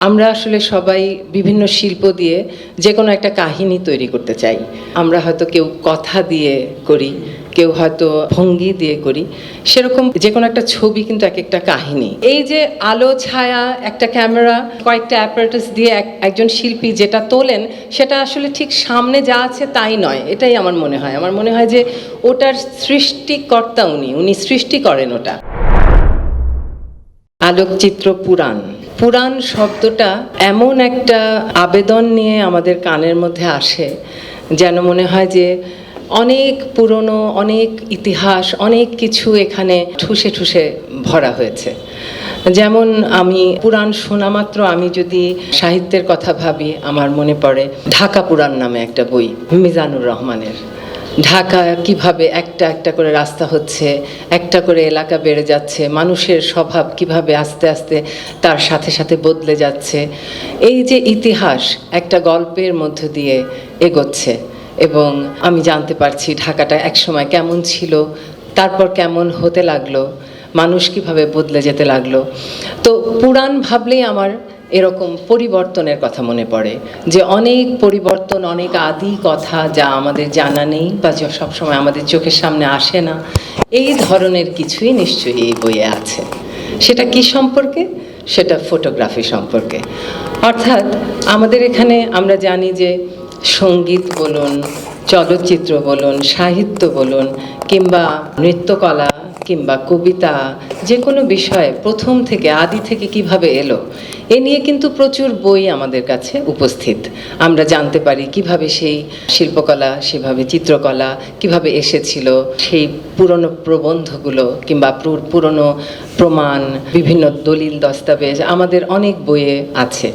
আমরা আসলে সবাই বিভিন্ন শিল্প দিয়ে যে কোনো একটা কাহিনী তৈরি করতে চাই। আমরা হয়তো কেউ কথা দিয়ে করি, কেউ হয়তো ভঙ্গি দিয়ে করি। সেরকম যে কোনো একটা ছবি কিন্তু এক একটা কাহিনী। এই যে আলো, ছায়া, একটা ক্যামেরা, কয়েকটা অ্যাপারেটাস দিয়ে এক- একজন শিল্পী যেটা তোলেন, সেটা আসলে ঠিক সামনে যা আছে তাই নয়। এটাই আমার মনে হয়। আমার মনে হয় যে ওটার সৃষ্টিকর্তা উনি উনি সৃষ্টি করেন ওটা। আলোকচিত্র পুরাণ। পুরাণ শব্দটা এমন একটা আবেদন নিয়ে আমাদের কানের মধ্যে আসে, যেন মনে হয় যে অনেক পুরনো, অনেক ইতিহাস, অনেক কিছু এখানে ঠুসে ঠুসে ভরা হয়েছে। যেমন আমি পুরাণ শোনা মাত্র আমি যদি সাহিত্যের কথা ভাবি, আমার মনে পড়ে ঢাকা পুরাণ নামে একটা বই, মিজানুর রহমানের। ঢাকা কীভাবে একটা একটা করে রাস্তা হচ্ছে, একটা করে এলাকা বেড়ে যাচ্ছে, মানুষের স্বভাব কীভাবে আস্তে আস্তে তার সাথে সাথে বদলে যাচ্ছে। এই যে ইতিহাস একটা গল্পের মধ্য দিয়ে এগোচ্ছে এবং আমি জানতে পারছি ঢাকাটা একসময় কেমন ছিল, তারপর কেমন হতে লাগল, মানুষ কীভাবে বদলে যেতে লাগল। তো পুরাণ ভাবলেই আমার এরকম পরিবর্তনের কথা মনে পড়ে, যে অনেক পরিবর্তন, অনেক আদি কথা যা আমাদের জানা নেই বা যা সবসময় আমাদের চোখের সামনে আসে না, এই ধরনের কিছুই নিশ্চয়ই এই বইয়ে আছে। সেটা কি সম্পর্কে? সেটা ফটোগ্রাফি সম্পর্কে। অর্থাৎ আমাদের এখানে আমরা জানি যে সংগীত বলুন, চলচ্চিত্র বলুন, সাহিত্য বলুন কিংবা নৃত্যকলা কিংবা কবিতা যে কোনো বিষয়ে প্রথম থেকে আদি থেকে কীভাবে এলো, এ নিয়ে কিন্তু প্রচুর বই আমাদের কাছে উপস্থিত। আমরা জানতে পারি কীভাবে সেই শিল্পকলা, সেভাবে চিত্রকলা কীভাবে এসেছিল, সেই পুরনো প্রবন্ধগুলো কিংবা পুর- পুরনো প্রমাণ, বিভিন্ন দলিল, দস্তাবেজ আমাদের অনেক বইয়ে আছে।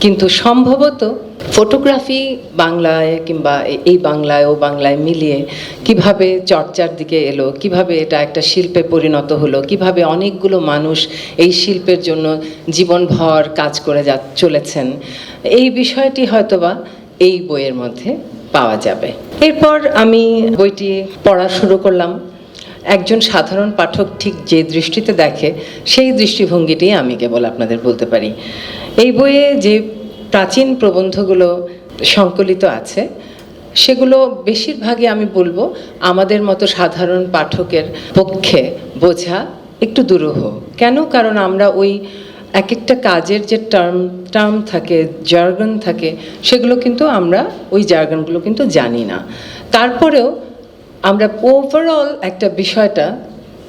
কিন্তু সম্ভবত ফটোগ্রাফি বাংলায় কিংবা এই বাংলায় ও বাংলায় মিলিয়ে কীভাবে চর্চার দিকে এলো, কীভাবে এটা একটা শিল্পে পরিণত হলো, কীভাবে অনেকগুলো মানুষ এই শিল্পের জন্য জীবনভর কাজ করে যা চলেছেন, এই বিষয়টি হয়তোবা এই বইয়ের মধ্যে পাওয়া যাবে। এরপর আমি বইটি পড়া শুরু করলাম। একজন সাধারণ পাঠক ঠিক যে দৃষ্টিতে দেখে, সেই দৃষ্টিভঙ্গিটি আমি কেবল আপনাদের বলতে পারি। এই বইয়ে যে প্রাচীন প্রবন্ধগুলো সংকলিত আছে। সেগুলো বেশিরভাগই আমি বলব আমাদের মতো সাধারণ পাঠকের পক্ষে বোঝা একটু দুরূহ। কেন? কারণ আমরা ওই এক একটা কাজের যে টার্ম টার্ম থাকে, জার্গন থাকে, সেগুলো কিন্তু আমরা ওই জার্গনগুলো কিন্তু জানি না। তারপরেও আমরা ওভারঅল একটা বিষয়টা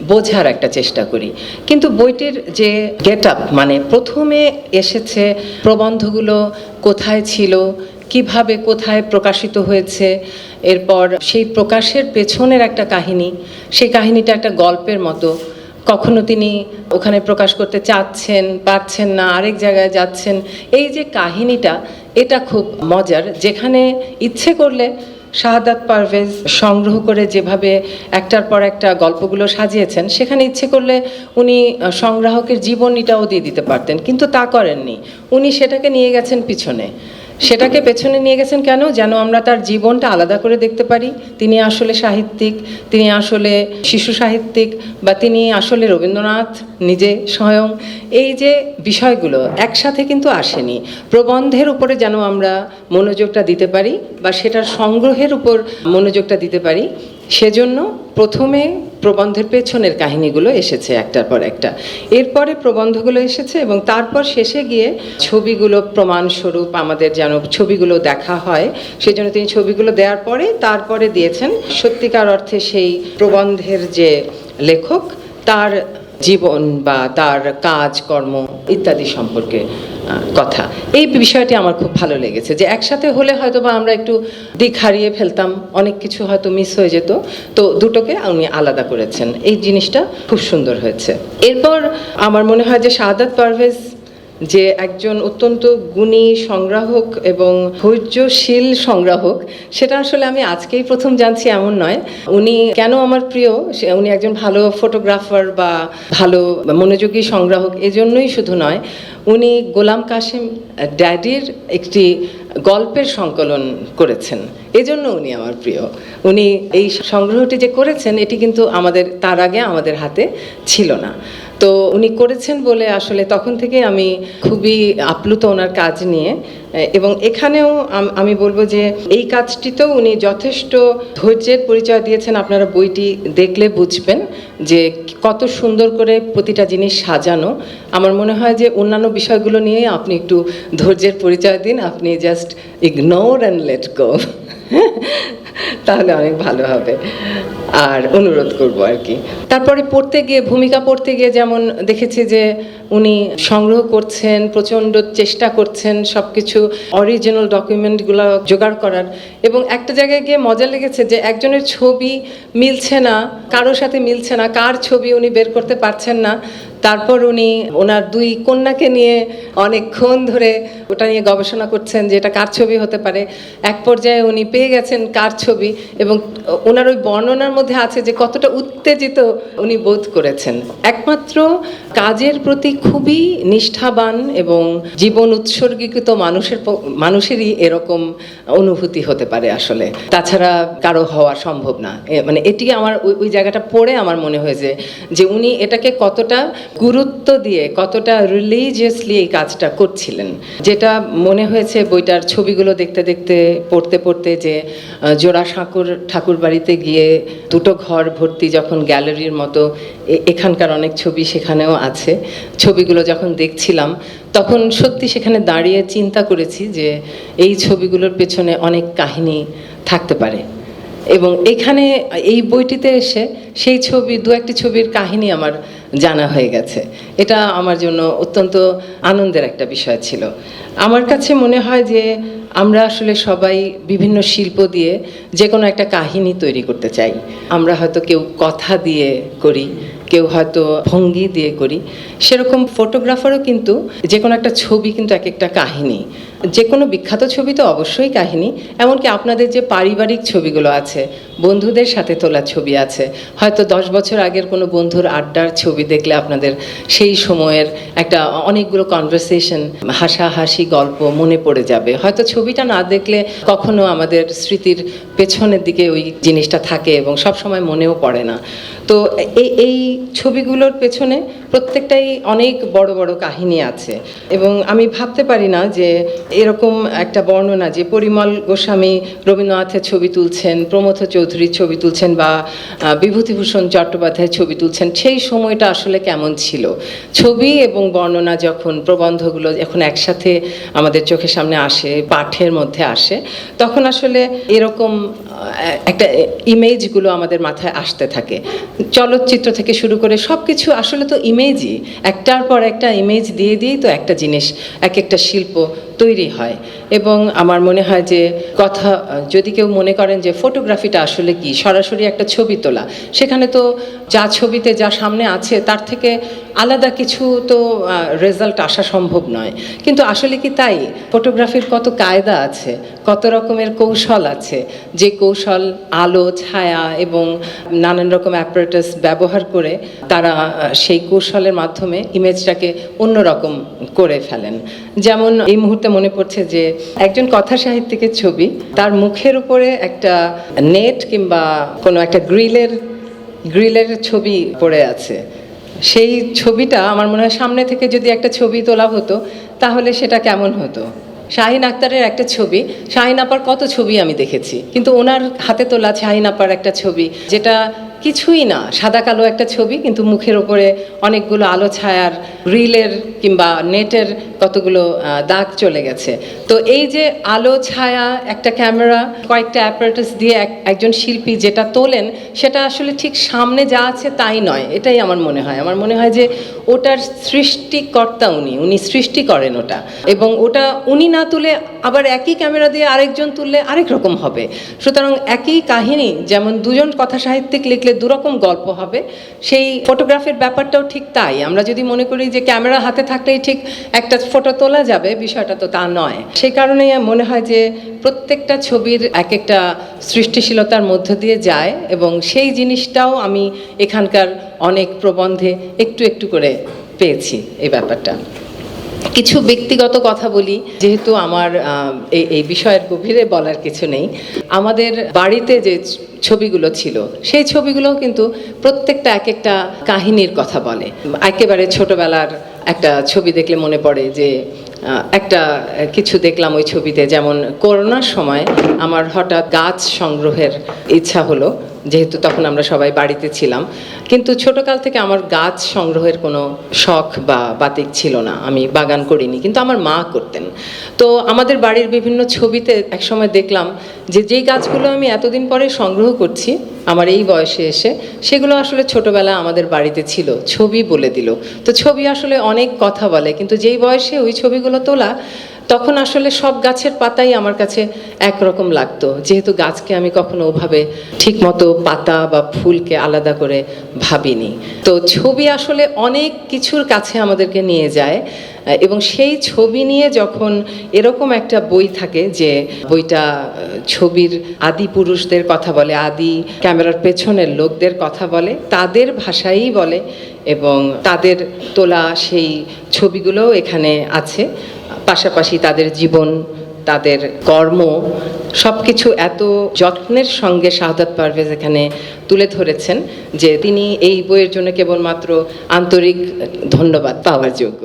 বোঝার একটা চেষ্টা করি। কিন্তু বইটির যে গেট আপ মানে প্রথমে এসেছে প্রবন্ধগুলো কোথায় ছিল, কীভাবে কোথায় প্রকাশিত হয়েছে, এরপর সেই প্রকাশের পেছনের একটা কাহিনী, সেই কাহিনীটা একটা গল্পের মতো। কখনো তিনি ওখানে প্রকাশ করতে চাচ্ছেন, পারছেন না, আরেক জায়গায় যাচ্ছেন। এই যে কাহিনীটা, এটা খুব মজার। যেখানে ইচ্ছে করলে শাহাদাত পারভেজ সংগ্রহ করে যেভাবে একটার পর একটা গল্পগুলো সাজিয়েছেন, সেখানে ইচ্ছে করলে উনি সংগ্রাহকের জীবনীটাও দিয়ে দিতে পারতেন, কিন্তু তা করেননি। উনি সেটাকে নিয়ে গেছেন পিছনে। সেটাকে পেছনে নিয়ে গেছেন কেন? যেন আমরা তার জীবনটা আলাদা করে দেখতে পারি। তিনি আসলে সাহিত্যিক, তিনি আসলে শিশু সাহিত্যিক বা তিনি আসলে রবীন্দ্রনাথ নিজে স্বয়ং। এই যে বিষয়গুলো একসাথে কিন্তু আসেনি। প্রবন্ধের উপরে যেন আমরা মনোযোগটা দিতে পারি বা সেটার সংগ্রহের উপর মনোযোগটা দিতে পারি সেজন্য প্রথমে প্রবন্ধের পেছনের কাহিনীগুলো এসেছে একটার পর একটা। এরপরে প্রবন্ধগুলো এসেছে এবং তারপর শেষে গিয়ে ছবিগুলো প্রমাণস্বরূপ আমাদের যেন ছবিগুলো দেখা হয়, সেজন্য তিনি ছবিগুলো দেওয়ার পরে তারপরে দিয়েছেন সত্যিকার অর্থে সেই প্রবন্ধের যে লেখক, তার জীবন বা তার কাজ, কর্ম ইত্যাদি সম্পর্কে কথা। এই বিষয়টি আমার খুব ভালো লেগেছে যে একসাথে হলে হয়তো বা আমরা একটু দিক হারিয়ে ফেলতাম, অনেক কিছু হয়তো মিস হয়ে যেত। তো দুটোকে উনি আলাদা করেছেন। এই জিনিসটা খুব সুন্দর হয়েছে। এরপর আমার মনে হয় যে শাহাদাত পারভেজ যে একজন অত্যন্ত গুণী সংগ্রাহক এবং ধৈর্যশীল সংগ্রাহক, সেটা আসলে আমি আজকেই প্রথম জানছি এমন নয়। উনি কেন আমার প্রিয়? উনি একজন ভালো ফটোগ্রাফার বা ভালো মনোযোগী সংগ্রাহক, এজন্যই শুধু নয়, উনি গোলাম কাশেম ড্যাডির একটি গল্পের সংকলন করেছেন। এজন্য উনি আমার প্রিয়। উনি এই সংগ্রহটি যে করেছেন, এটি কিন্তু আমাদের, তার আগে আমাদের হাতে ছিল না। তো উনি করেছেন বলে আসলে তখন থেকে আমি খুবই আপ্লুত ওনার কাজ নিয়ে। এবং এখানেও আমি বলব যে এই কাজটিতেও উনি যথেষ্ট ধৈর্যের পরিচয় দিয়েছেন। আপনারা বইটি দেখলে বুঝবেন যে কত সুন্দর করে প্রতিটা জিনিস সাজানো। আমার মনে হয় যে অন্যান্য বিষয়গুলো নিয়ে আপনি একটু ধৈর্যের পরিচয় দিন, আপনি just ignore and let go তাহলে অনেক ভালো হবে। আর অনুরোধ করব আর কি। তারপরে পড়তে গিয়ে, ভূমিকা পড়তে গিয়ে যেমন দেখেছি যে উনি সংগ্রহ করছেন, প্রচণ্ড চেষ্টা করছেন সব কিছু অরিজিনাল ডকুমেন্টগুলো জোগাড় করার। এবং একটা জায়গায় গিয়ে মজা লেগেছে যে একজনের ছবি মিলছে না, কারোর সাথে মিলছে না, কার ছবি উনি বের করতে পারছেন না। তারপর উনি ওনার দুই কন্যাকে নিয়ে অনেকক্ষণ ধরে ওটা নিয়ে গবেষণা করছেন যে এটা কার ছবি হতে পারে। এক পর্যায়ে উনি পেয়ে গেছেন কার ছবি এবং ওনার ওই বর্ণনার মধ্যে আছে যে কতটা উত্তেজিত উনি বোধ করেছেন। একমাত্র কাজের প্রতি খুবই নিষ্ঠাবান এবং জীবন উৎসর্গীকৃত মানুষের মানুষেরই এরকম অনুভূতি হতে পারে আসলে। তাছাড়া কারও হওয়া সম্ভব না। মানে এটি আমার ওই জায়গাটা পড়ে আমার মনে হয়েছে যে উনি এটাকে কতটা গুরুত্ব দিয়ে কতটা রিলিজিয়াসলি এই কাজটা করছিলেন? যেটা মনে হয়েছে বইটার ছবিগুলো দেখতে দেখতে পড়তে পড়তে যে আহ, জোড়াসাঁকুর ঠাকুর বাড়িতে গিয়ে দুটো ঘর ভর্তি যখন গ্যালারির মতো এখানকার অনেক ছবি সেখানেও আছে। ছবিগুলো যখন দেখছিলাম তখন সত্যি সেখানে দাঁড়িয়ে চিন্তা করেছি যে এই ছবিগুলোর পেছনে অনেক কাহিনী থাকতে পারে। এবং এখানে এই বইটিতে এসে সেই ছবি দু একটি ছবির কাহিনী আমার জানা হয়ে গেছে। এটা আমার জন্য অত্যন্ত আনন্দের একটা বিষয় ছিল। আমার কাছে মনে হয় যে আমরা আসলে সবাই বিভিন্ন শিল্প দিয়ে যে কোনো একটা কাহিনী তৈরি করতে চাই। আমরা হয়তো কেউ কথা দিয়ে করি, কেউ হয়তো ভঙ্গি দিয়ে করি। সেরকম ফটোগ্রাফারও কিন্তু যে কোনো একটা ছবি কিন্তু এক একটা কাহিনী। যে কোনো বিখ্যাত ছবি তো অবশ্যই কাহিনী, এমনকি আপনাদের যে পারিবারিক ছবিগুলো আছে, বন্ধুদের সাথে তোলা ছবি আছে। হয়তো দশ বছর আগের কোনো বন্ধুর আড্ডার ছবি দেখলে আপনাদের সেই সময়ের একটা অনেকগুলো কনভারসেশন হাসাহাসি গল্প মনে পড়ে যাবে। হয়তো ছবিটা না দেখলে কখনো আমাদের স্মৃতির পেছনের দিকে ওই জিনিসটা থাকে এবং সব সময় মনেও পড়ে না। তো এই এই ছবিগুলোর পেছনে প্রত্যেকটাই অনেক বড় বড় কাহিনী আছে। এবং আমি ভাবতে পারি না যে এরকম একটা বর্ণনা যে পরিমল গোস্বামী, রবীন্দ্রনাথের ছবি তুলছেন প্রমথ চৌধুরীর ছবি তুলছেন বা বিভূতিভূষণ চট্টোপাধ্যায়ের ছবি তুলছেন, সেই সময়টা আসলে কেমন ছিল? ছবি এবং বর্ণনা যখন প্রবন্ধগুলো যখন একসাথে আমাদের চোখের সামনে আসে, পাঠের মধ্যে আসে, তখন আসলে এরকম একটা ইমেজগুলো আমাদের মাথায় আসতে থাকে। চলচ্চিত্র থেকে শুরু করে সব কিছু আসলে তো ইমেজই। একটার পর একটা ইমেজ দিয়ে দিয়েই তো একটা জিনিস, এক একটা শিল্প তৈরি হয়। এবং আমার মনে হয় যে কথা, যদি কেউ মনে করেন যে ফটোগ্রাফিটা আসলে কি? সরাসরি একটা ছবি তোলা। সেখানে তো যা ছবিতে যা সামনে আছে, তার থেকে আলাদা কিছু তো রেজাল্ট আসা সম্ভব নয়। কিন্তু আসলে কি তাই? ফটোগ্রাফির কত কায়দা আছে, কত রকমের কৌশল আছে, যে কৌশল আলো, ছায়া এবং নানান রকম অ্যাপারেটাস ব্যবহার করে তারা সেই কৌশলের মাধ্যমে ইমেজটাকে অন্যরকম করে ফেলেন। যেমন এই মুহূর্তে মনে পড়ছে যে, একজন কথা সাহিত্যিকের ছবি, তার মুখের উপরে একটা নেট কিংবা কোনো একটা গ্রিলের গ্রিলের ছবি পড়ে আছে। সেই ছবিটা আমার মনে হয় সামনে থেকে যদি একটা ছবি তোলা হতো, তাহলে সেটা কেমন হতো? শাহিন আক্তারের একটা ছবি, শাহিন আপার কত ছবি আমি দেখেছি, কিন্তু ওনার হাতে তোলা শাহিন আপার একটা ছবি, যেটা কিছুই না, সাদা কালো একটা ছবি, কিন্তু মুখের ওপরে অনেকগুলো আলো ছায়ার রিলের কিংবা নেটের কতগুলো দাগ চলে গেছে। তো এই যে আলো, ছায়া, একটা ক্যামেরা, কয়েকটা অ্যাপারেটাস দিয়ে এক- একজন শিল্পী যেটা তোলেন, সেটা আসলে ঠিক সামনে যা আছে তাই নয়। এটাই আমার মনে হয়। আমার মনে হয় যে ওটার সৃষ্টিকর্তা উনি উনি সৃষ্টি করেন ওটা। এবং ওটা উনি না তুলে আবার একই ক্যামেরা দিয়ে আরেকজন তুললে আরেক রকম হবে। সুতরাং একই কাহিনী, যেমন দুজন কথা সাহিত্যিক লিখলে দুরকম গল্প হবে, সেই ফটোগ্রাফির ব্যাপারটাও ঠিক তাই। আমরা যদি মনে করি যে ক্যামেরা হাতে থাকলেই ঠিক একটা ফটো তোলা যাবে, বিষয়টা তো তা নয়। সেই কারণেই মনে হয় যে প্রত্যেকটা ছবির এক একটা সৃষ্টিশীলতার মধ্য দিয়ে যায় এবং সেই জিনিসটাও আমি এখানকার অনেক প্রবন্ধে একটু একটু করে পেয়েছি এই ব্যাপারটা। কিছু ব্যক্তিগত কথা বলি, যেহেতু আমার এই বিষয়ের গভীরে বলার কিছু নেই। আমাদের বাড়িতে যে ছবিগুলো ছিল, সেই ছবিগুলোও কিন্তু প্রত্যেকটা এক একটা কাহিনীর কথা বলে। একেবারে ছোটবেলার একটা ছবি দেখলে মনে পড়ে যে একটা কিছু দেখলাম ওই ছবিতে, যেমন করোনার সময় আমার হঠাৎ গাছ সংগ্রহের ইচ্ছা হলো, যেহেতু তখন আমরা সবাই বাড়িতে ছিলাম। কিন্তু ছোটকাল থেকে আমার গাছ সংগ্রহের কোনো শখ বা বাতিক ছিল না, আমি বাগান করিনি, কিন্তু আমার মা করতেন। তো আমাদের বাড়ির বিভিন্ন ছবিতে একসময় দেখলাম যে যেই গাছগুলো আমি এতদিন পরে সংগ্রহ করছি, আমার এই বয়সে এসে, সেগুলো আসলে ছোটবেলা আমাদের বাড়িতে ছিল, ছবি বলে দিল। তো ছবি আসলে অনেক কথা বলে, কিন্তু যেই বয়সে ওই ছবিগুলো তোলা তখন আসলে সব গাছের পাতাই আমার কাছে একরকম লাগতো। যেহেতু গাছকে আমি কখনো ওভাবে ঠিকমতো পাতা বা ফুলকে আলাদা করে ভাবিনি। তো ছবি আসলে অনেক কিছুর কাছে আমাদেরকে নিয়ে যায়, এবং সেই ছবি নিয়ে যখন এরকম একটা বই থাকে যে বইটা, ছবির আদি পুরুষদের কথা বলে, আদি ক্যামেরার পেছনের লোকদের কথা বলে, তাদের ভাষাই বলে, এবং তাদের তোলা সেই ছবিগুলোও এখানে আছে। পাশাপাশি তাদের জীবন, তাদের কর্ম সব কিছু এত যত্নের সঙ্গে শাহাদ পারভেজ এখানে তুলে ধরেছেন যে তিনি এই বইয়ের জন্য কেবলমাত্র আন্তরিক ধন্যবাদ পাওয়ার যোগ্য।